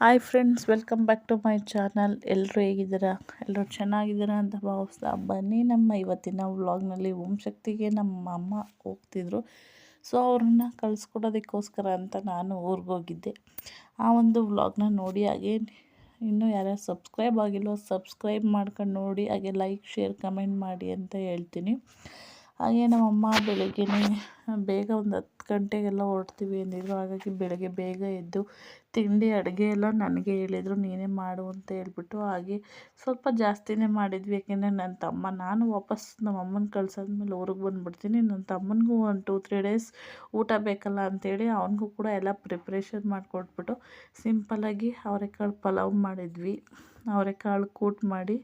Hi friends welcome back to my channel ಎಲ್ಲರೂ ಹೇಗಿದ್ದೀರಾ? ಎಲ್ಲರೂ ಚೆನ್ನಾಗಿದ್ದೀರಾ ಅಂತ ಭಾವಿಸ್ತಾ ಬನ್ನಿ. ನಮ್ಮ ಇವತ್ತಿನ ವ್ಲಾಗ್ನಲ್ಲಿ ಓಂ ಶಕ್ತಿಗೆ ನಮ್ಮ ಅಮ್ಮ ಹೋಗ್ತಿದ್ರು. ಸೊ ಅವ್ರನ್ನ ಕಳಿಸ್ಕೊಡೋದಕ್ಕೋಸ್ಕರ ಅಂತ ನಾನು ಊರಿಗೆ ಹೋಗಿದ್ದೆ. ಆ ಒಂದು ವ್ಲಾಗ್ನ ನೋಡಿ ಹಾಗೆ ಇನ್ನೂ ಯಾರ್ಯಾರು ಸಬ್ಸ್ಕ್ರೈಬ್ ಆಗಿಲ್ಲೋ ಸಬ್ಸ್ಕ್ರೈಬ್ ಮಾಡ್ಕೊಂಡು ನೋಡಿ, ಹಾಗೆ ಲೈಕ್ ಶೇರ್ ಕಮೆಂಟ್ ಮಾಡಿ ಅಂತ ಹೇಳ್ತೀನಿ. ಹಾಗೆ ನಮ್ಮಮ್ಮ ಬೆಳಗ್ಗೆನೇ ಬೇಗ ಒಂದು ಹತ್ತು ಗಂಟೆಗೆಲ್ಲ ಹೊರಡ್ತೀವಿ ಅಂದಿದ್ದರು ಹಾಗಾಗಿ ಬೆಳಗ್ಗೆ ಬೇಗ ಎದ್ದು ತಿಂಡಿ, ಅಡುಗೆ ಎಲ್ಲ ನನಗೆ ಹೇಳಿದರು. ನೀನೇ ಮಾಡು ಅಂತ ಹೇಳ್ಬಿಟ್ಟು ಹಾಗೆ ಸ್ವಲ್ಪ ಜಾಸ್ತಿನೇ ಮಾಡಿದ್ವಿ. ಯಾಕೆಂದರೆ ನನ್ನ ತಮ್ಮ, ನಾನು ವಾಪಸ್ ನಮ್ಮಮ್ಮನ ಕಳ್ಸಾದ್ಮೇಲೆ ಊರಿಗೆ ಬಂದುಬಿಡ್ತೀನಿ. ನನ್ನ ತಮ್ಮನಿಗೂ ಒಂದು ಟೂ ತ್ರೀ ಡೇಸ್ ಊಟ ಬೇಕಲ್ಲ ಅಂಥೇಳಿ ಅವನಿಗೂ ಕೂಡ ಎಲ್ಲ ಪ್ರಿಪ್ರೇಷನ್ ಮಾಡಿಕೊಟ್ಬಿಟ್ಟು ಸಿಂಪಲ್ಲಾಗಿ ಅವರೆಕಾಳು ಪಲಾವ್ ಮಾಡಿದ್ವಿ. ಅವರೆಕಾಳು ಕೂಟ್ ಮಾಡಿ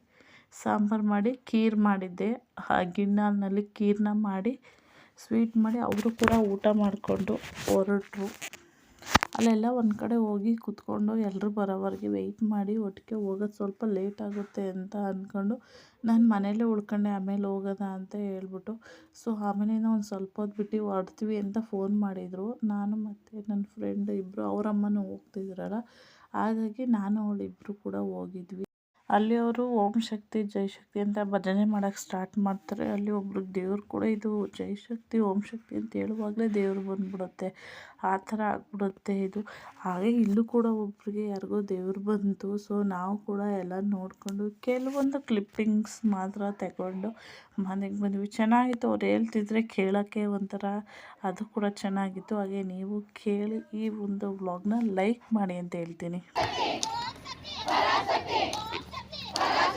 ಸಾಂಬಾರು ಮಾಡಿ, ಖೀರ್ ಮಾಡಿದ್ದೆ. ಆ ಗಿಣ್ಣಾನಲ್ಲಿ ಖೀರನ್ನ ಮಾಡಿ, ಸ್ವೀಟ್ ಮಾಡಿ ಅವರು ಕೂಡ ಊಟ ಮಾಡಿಕೊಂಡು ಹೊರಟ್ರು. ಅಲ್ಲೆಲ್ಲ ಒಂದು ಕಡೆ ಹೋಗಿ ಕೂತ್ಕೊಂಡು ಎಲ್ಲರೂ ಬರೋವರೆಗೆ ವೆಯ್ಟ್ ಮಾಡಿ, ಒಟ್ಟಿಗೆ ಹೋಗೋದು ಸ್ವಲ್ಪ ಲೇಟ್ ಆಗುತ್ತೆ ಅಂತ ಅಂದ್ಕೊಂಡು ನಾನು ಮನೇಲೇ ಉಳ್ಕೊಂಡೆ, ಆಮೇಲೆ ಹೋಗೋದ ಅಂತ ಹೇಳ್ಬಿಟ್ಟು. ಸೊ ಆಮೇಲಿಂದ ಒಂದು ಸ್ವಲ್ಪ ಹೊತ್ತು ಬಿಟ್ಟು ಹೊರಡ್ತೀವಿ ಅಂತ ಫೋನ್ ಮಾಡಿದರು. ನಾನು ಮತ್ತು ನನ್ನ ಫ್ರೆಂಡ್ ಇಬ್ಬರು ಅವರಮ್ಮನೂ ಹೋಗ್ತಿದ್ರಲ್ಲ, ಹಾಗಾಗಿ ನಾನು ಅವಳಿಬ್ಬರು ಕೂಡ ಹೋಗಿದ್ವಿ. ಅಲ್ಲಿ ಅವರು ಓಂ ಶಕ್ತಿ, ಜೈ ಶಕ್ತಿ ಅಂತ ಭಜನೆ ಮಾಡೋಕ್ಕೆ ಸ್ಟಾರ್ಟ್ ಮಾಡ್ತಾರೆ. ಅಲ್ಲಿ ಒಬ್ರಿಗೆ ದೇವ್ರು ಕೂಡ ಇದು ಜೈ ಶಕ್ತಿ, ಓಂ ಶಕ್ತಿ ಅಂತ ಹೇಳುವಾಗಲೇ ದೇವ್ರು ಬಂದುಬಿಡುತ್ತೆ. ಆ ಥರ ಆಗ್ಬಿಡುತ್ತೆ ಇದು. ಹಾಗೆ ಇಲ್ಲೂ ಕೂಡ ಒಬ್ಬರಿಗೆ ಯಾರಿಗೋ ದೇವ್ರು ಬಂತು. ಸೊ ನಾವು ಕೂಡ ಎಲ್ಲ ನೋಡಿಕೊಂಡು ಕೆಲವೊಂದು ಕ್ಲಿಪ್ಪಿಂಗ್ಸ್ ಮಾತ್ರ ತಗೊಂಡು ಮನೆಗೆ ಬಂದ್ವಿ. ಚೆನ್ನಾಗಿತ್ತು. ಅವ್ರು ಹೇಳ್ತಿದ್ರೆ ಕೇಳೋಕ್ಕೆ ಒಂಥರ ಅದು ಕೂಡ ಚೆನ್ನಾಗಿತ್ತು. ಹಾಗೆ ನೀವು ಕೇಳಿ ಈ ಒಂದು ವ್ಲಾಗ್ನ ಲೈಕ್ ಮಾಡಿ ಅಂತ ಹೇಳ್ತೀನಿ.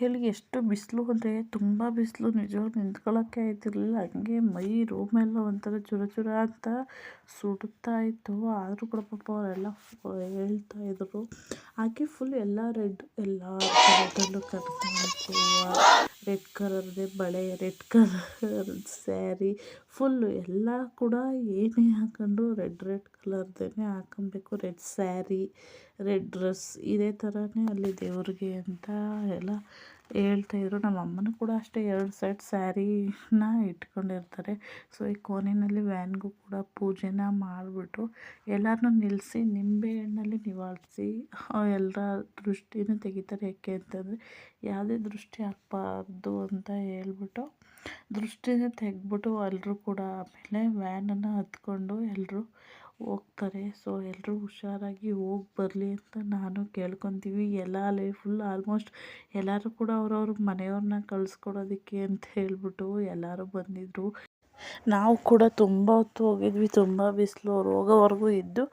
ಹೇಳಿ ಎಷ್ಟು ಬಿಸಿಲು ಅಂದರೆ ತುಂಬ ಬಿಸಿಲು. ನಿಜವಾಗ್ಲೂ ನಿಂತ್ಕೊಳ್ಳೋಕ್ಕೆ ಆಯ್ತಿರಲಿಲ್ಲ. ಹಂಗೆ ಮೈ ರೂಮೆಲ್ಲ ಒಂಥರ ಚುರ ಚುರ ಅಂತ ಸುಡುತ್ತಾ ಇತ್ತು. ಆದರೂ ಕೂಡ ಪಾಪ ಅವರೆಲ್ಲ ಹೇಳ್ತಾ ಇದ್ದರು ಹಾಗೆ ಫುಲ್ ಎಲ್ಲ ರೆಡ್ ಎಲ್ಲ ಥರದಲ್ಲೂ ರೆಡ್ ಕಲರ್ದೆ ಬಳೆ ರೆಡ್ ಕಲರ್ ಸ್ಯಾರಿ ಫುಲ್ಲು ಎಲ್ಲ ಕೂಡ ಏನೇ ಹಾಕೊಂಡ್ರು ರೆಡ್ ರೆಡ್ ಕಲರ್ದೇ ಹಾಕೊಬೇಕು ರೆಡ್ ಸ್ಯಾರಿ ರೆಡ್ ಡ್ರೆಸ್ ಇದೇ ಥರನೇ ಅಲ್ಲಿ ದೇವ್ರಿಗೆ ಅಂತ ಎಲ್ಲ ಹೇಳ್ತಾಯಿದ್ರು ನಮ್ಮ ಅಮ್ಮನೂ ಕೂಡ ಅಷ್ಟೇ ಎರಡು ಸೆಟ್ ಸ್ಯಾರಿನ ಇಟ್ಕೊಂಡಿರ್ತಾರೆ. ಸೊ, ಈ ಕೋಣೆಯಲ್ಲಿ ವ್ಯಾನ್ಗೂ ಕೂಡ ಪೂಜೆನ ಮಾಡಿಬಿಟ್ಟು ಎಲ್ಲರನ್ನೂ ನಿಲ್ಲಿಸಿ ನಿಂಬೆಹಣ್ಣಲ್ಲಿ ನಿವಾಳಿಸಿ ಎಲ್ಲರ ದೃಷ್ಟಿನೂ ತೆಗಿತಾರೆ. ಯಾಕೆ ಅಂತಂದರೆ, ಯಾವುದೇ ದೃಷ್ಟಿ ಆಗಬಾರ್ದು ಅಂತ ಹೇಳ್ಬಿಟ್ಟು ದೃಷ್ಟಿನ ತೆಗೆದ್ಬಿಟ್ಟು ಎಲ್ಲರೂ ಕೂಡ ಆಮೇಲೆ ವ್ಯಾನನ್ನು ಹತ್ಕೊಂಡು ಎಲ್ಲರೂ ಹೋಗ್ತಾರೆ. ಸೊ ಎಲ್ಲರೂ ಹುಷಾರಾಗಿ ಹೋಗಿ ಬರಲಿ ಅಂತ ನಾನು ಕೇಳ್ಕೊತೀವಿ. ಎಲ್ಲ ಅಲ್ಲಿ ಫುಲ್ ಆಲ್ಮೋಸ್ಟ್ ಎಲ್ಲರೂ ಕೂಡ ಅವ್ರವ್ರ ಮನೆಯವ್ರನ್ನ ಕಳಿಸ್ಕೊಡೋದಕ್ಕೆ ಅಂತ ಹೇಳ್ಬಿಟ್ಟು ಎಲ್ಲರೂ ಬಂದಿದ್ದರು ನಾವು ಕೂಡ ತುಂಬ ಹೊತ್ತು ಹೋಗಿದ್ವಿ. ತುಂಬ ಬಿಸಿಲು ಅವ್ರು ಹೋಗೋವರೆಗೂ ಇದ್ದು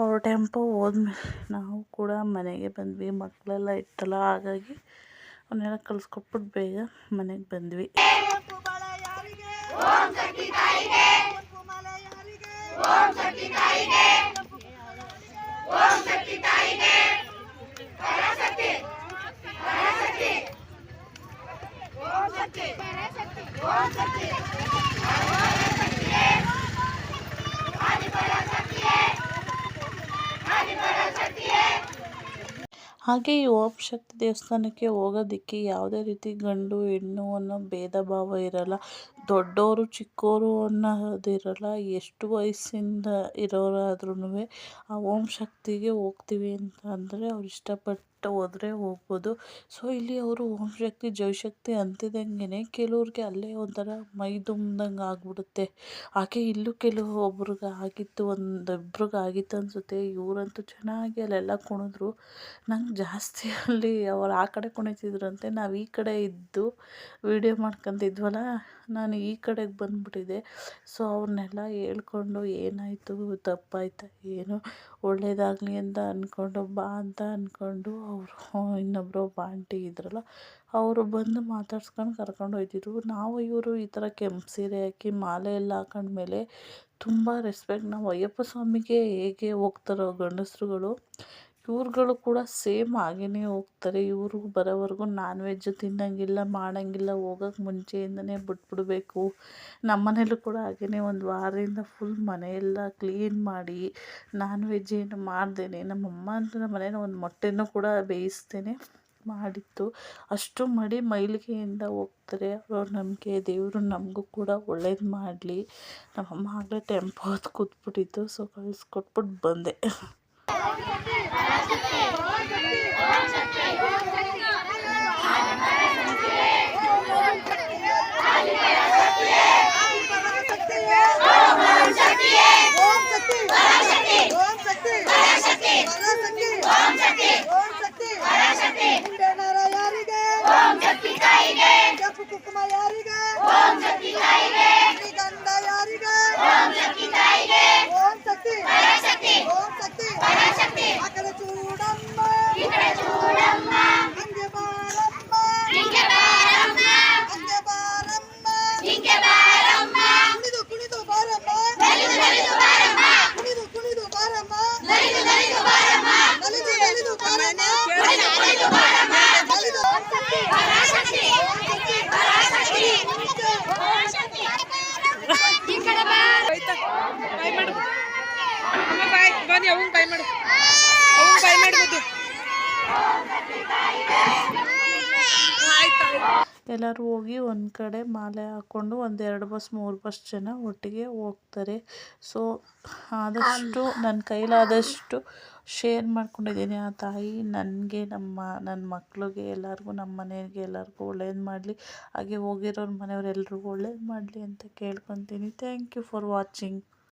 ಅವ್ರ ಟೆಂಪೋ ಹೋದ್ಮೇಲೆ ನಾವು ಕೂಡ ಮನೆಗೆ ಬಂದ್ವಿ. ಮಕ್ಕಳೆಲ್ಲ ಇತ್ತಲ್ಲ, ಹಾಗಾಗಿ ಅವನ್ನೆಲ್ಲ ಕಳ್ಸ್ಕೊಟ್ಬಿಟ್ಟು ಬೇಗ ಮನೆಗೆ ಬಂದ್ವಿ ತಾಯಿಗೆ ಓಂ ಶಕ್ತಿ ತಾಯಿಗೆ ಪರಾಶಕ್ತಿ ಪರಾಶಕ್ತಿ ಓಂ ಶಕ್ತಿ ಓಂ ಶಕ್ತಿ ಹಾಗೆ ಈ ಓಂ ಶಕ್ತಿ ದೇವಸ್ಥಾನಕ್ಕೆ ಹೋಗೋದಕ್ಕೆ ಯಾವುದೇ ರೀತಿ ಗಂಡು, ಹೆಣ್ಣು ಅನ್ನೋ ಭೇದ ಭಾವ ಇರಲ್ಲ. ದೊಡ್ಡವರು ಚಿಕ್ಕವರು ಅನ್ನೋದಿರಲ್ಲ. ಎಷ್ಟು ವಯಸ್ಸಿಂದ ಇರೋರಾದ್ರೂ ಆ ಓಂ ಶಕ್ತಿಗೆ ಹೋಗ್ತೀವಿ ಅಂತ ಅಂದರೆ ಅವ್ರು ಇಷ್ಟಪಟ್ಟು ಹೋದ್ರೆ ಹೋಗ್ಬೋದು. ಸೊ ಇಲ್ಲಿ ಅವರು ಓಂ ಶಕ್ತಿ ಜೈಶಕ್ತಿ ಅಂತಿದ್ದಂಗೆ ಕೆಲವ್ರಿಗೆ ಅಲ್ಲೇ ಒಂಥರ ಮೈ ಆಗ್ಬಿಡುತ್ತೆ. ಹಾಗೆ ಇಲ್ಲೂ ಕೆಲವು ಒಬ್ರಿಗೆ ಆಗಿತ್ತು, ಒಂದು ಇಬ್ರಿಗೆ ಆಗಿತ್ತು ಅನಿಸುತ್ತೆ. ಇವರಂತೂ ಚೆನ್ನಾಗಿ ಅಲ್ಲೆಲ್ಲ ಕುಣಿದ್ರು. ನಂಗೆ ಜಾಸ್ತಿ ಅಲ್ಲಿ ಅವ್ರು ಆ ಕಡೆ ಕುಣಿತಿದ್ರಂತೆ, ನಾವು ಈ ಕಡೆ ಇದ್ದು ವೀಡಿಯೋ ಮಾಡ್ಕೊತಿದ್ವಲ್ಲ, ನಾನು ಈ ಕಡೆಗೆ ಬಂದುಬಿಟ್ಟಿದ್ದೆ ಸೊ ಅವ್ರನ್ನೆಲ್ಲ ಹೇಳ್ಕೊಂಡು, ಏನಾಯಿತು? ತಪ್ಪಾಯ್ತಾ? ಏನು? ಒಳ್ಳೇದಾಗಲಿ ಅಂತ ಅಂದ್ಕೊಂಡು ಬಾ ಅಂತ ಅಂದ್ಕೊಂಡು ಅವರು ಇನ್ನೊಬ್ಬರು ಆಂಟಿ ಇದ್ರಲ್ಲ, ಅವರು ಬಂದು ಮಾತಾಡ್ಸ್ಕೊಂಡು ಕರ್ಕೊಂಡು ಹೋಗ್ತಿದ್ರು ನಾವು ಇವರು ಈ ಥರ ಕೆಂಪು ಸೀರೆ ಹಾಕಿ ಮಾಲೆ ಎಲ್ಲ ಹಾಕೊಂಡ್ಮೇಲೆ ತುಂಬ ರೆಸ್ಪೆಕ್ಟ್ ನಾವು ಅಯ್ಯಪ್ಪ ಸ್ವಾಮಿಗೆ ಹೇಗೆ ಹೋಗ್ತಾರೋ ಗಂಡಸ್ರುಗಳು ಇವ್ರುಗಳು ಕೂಡ ಸೇಮ್ ಹಾಗೇ ಹೋಗ್ತಾರೆ. ಇವರು ಬರೋವರೆಗೂ ನಾನ್ ವೆಜ್ ತಿನ್ನೋಂಗಿಲ್ಲ, ಮಾಡೋಂಗಿಲ್ಲ, ಹೋಗೋಕೆ ಮುಂಚೆಯಿಂದನೇ ಬಿಟ್ಬಿಡ್ಬೇಕು. ನಮ್ಮ ಮನೇಲೂ ಕೂಡ ಹಾಗೆಯೇ ಒಂದು ವಾರದಿಂದ ಫುಲ್ ಮನೆಯೆಲ್ಲ ಕ್ಲೀನ್ ಮಾಡಿ ನಾನ್ ವೆಜ್ ಏನು ಮಾಡ್ದೇನೆ. ನಮ್ಮಮ್ಮ ಅಂತೂ ನಮ್ಮ ಮನೇಲಿ ಒಂದು ಮೊಟ್ಟೆನೂ ಕೂಡ ಬೇಯಿಸ್ತೇನೆ ಮಾಡಿತ್ತು. ಅಷ್ಟು ಮಾಡಿ ಮೈಲಿಗೆಯಿಂದ ಹೋಗ್ತಾರೆ. ಅವ್ರವ್ರ ನಂಬಿಕೆ, ದೇವರು ನಮಗೂ ಕೂಡ ಒಳ್ಳೇದು ಮಾಡಲಿ. ನಮ್ಮಮ್ಮ ಆಗಲೇ ಟೆಂಪೋ ಹೊತ್ತು ಕೂತ್ಬಿಟ್ಟಿತ್ತು. ಸೊ ಕಳಿಸ್ಕೊಟ್ಬಿಟ್ಟು ಬಂದೆ. ಓಂ ಶಕ್ತಿ ಓಂ ಶಕ್ತಿ ಓಂ ಶಕ್ತಿ ಓಂ ಶಕ್ತಿ ಓಂ ಶಕ್ತಿ ಮುಂಡೇನರ ಯಾರಿಗೆ ಓಂ ಶಕ್ತಿ ತಾಯಿಗೆ ಕಪ್ಪು ಕುಂಕುಮ ಯಾರಿಗೆ ಓಂ ಶಕ್ತಿ ತಾಯಿಗೆ ಶ್ರೀಗಂಧ ಯಾರಿಗೆ ಓಂ ಶಕ್ತಿ ತಾಯಿಗೆ ಓಂ ಶಕ್ತಿ ಓಂ ಶಕ್ತಿ ಆ ಕಡೆ ಚೂಡಮ್ಮ ಈ ಕಡೆ ಚೂಡಮ್ಮ ಹಂಗೆ ಬಾರಮ್ಮ ಹಂಗೆ ಬಾರಮ್ಮ ಹಂಗೆ ಬಾರಮ್ಮ ಹಿಂಗೆ ಬಾರಮ್ಮ ಕುಣಿದು ಕುಣಿದು ಬಾರಮ್ಮ ನಲಿದು ನಲಿದು ಬಾರಮ್ಮ ಕುಣಿದು ಕುಣಿದು ಬಾರಮ್ಮ ನಲಿದು ನಲಿದು ಬಾರಮ್ಮ ನಲಿದು ನಲಿದು ಬಾರಮ್ಮ ನಲಿದು ನಲಿದು ಬಾರಮ್ಮ ನಲಿದು ಪರಾಶಕ್ತಿ ಪರಾಶಕ್ತಿ ಪರಾಶಕ್ತಿ ಈ ಕಡೆ ಬಾ ಬಾಯ್ ಮಾಡು ಅಮ್ಮ ಬಾಯ್ ಬನ್ನಿ, ಅವನ್ ಬೈ ಮಾಡು. ಅವನ್ ಬೈ ಮಾಡ್ಬೋದು ಎಲ್ಲರೂ ಹೋಗಿ ಒಂದು ಕಡೆ ಮಾಲೆ ಹಾಕ್ಕೊಂಡು ಒಂದೆರಡು ಬಸ್, ಮೂರು ಬಸ್ ಜನ ಒಟ್ಟಿಗೆ ಹೋಗ್ತಾರೆ. ಸೊ ಆದಷ್ಟು ನನ್ನ ಕೈಲಾದಷ್ಟು ಶೇರ್ ಮಾಡ್ಕೊಂಡಿದ್ದೀನಿ. ಆ ತಾಯಿ ನನಗೆ, ನಮ್ಮ ನನ್ನ ಮಕ್ಳಿಗೆ, ಎಲ್ಲರಿಗೂ, ನಮ್ಮ ಮನೆಗೆ ಎಲ್ಲರಿಗೂ ಒಳ್ಳೇದು ಮಾಡಲಿ. ಹಾಗೆ ಹೋಗಿರೋರ ಮನೆಯವ್ರು ಎಲ್ರಿಗೂ ಒಳ್ಳೇದು ಮಾಡಲಿ ಅಂತ ಕೇಳ್ಕೊತೀನಿ. Thank you for watching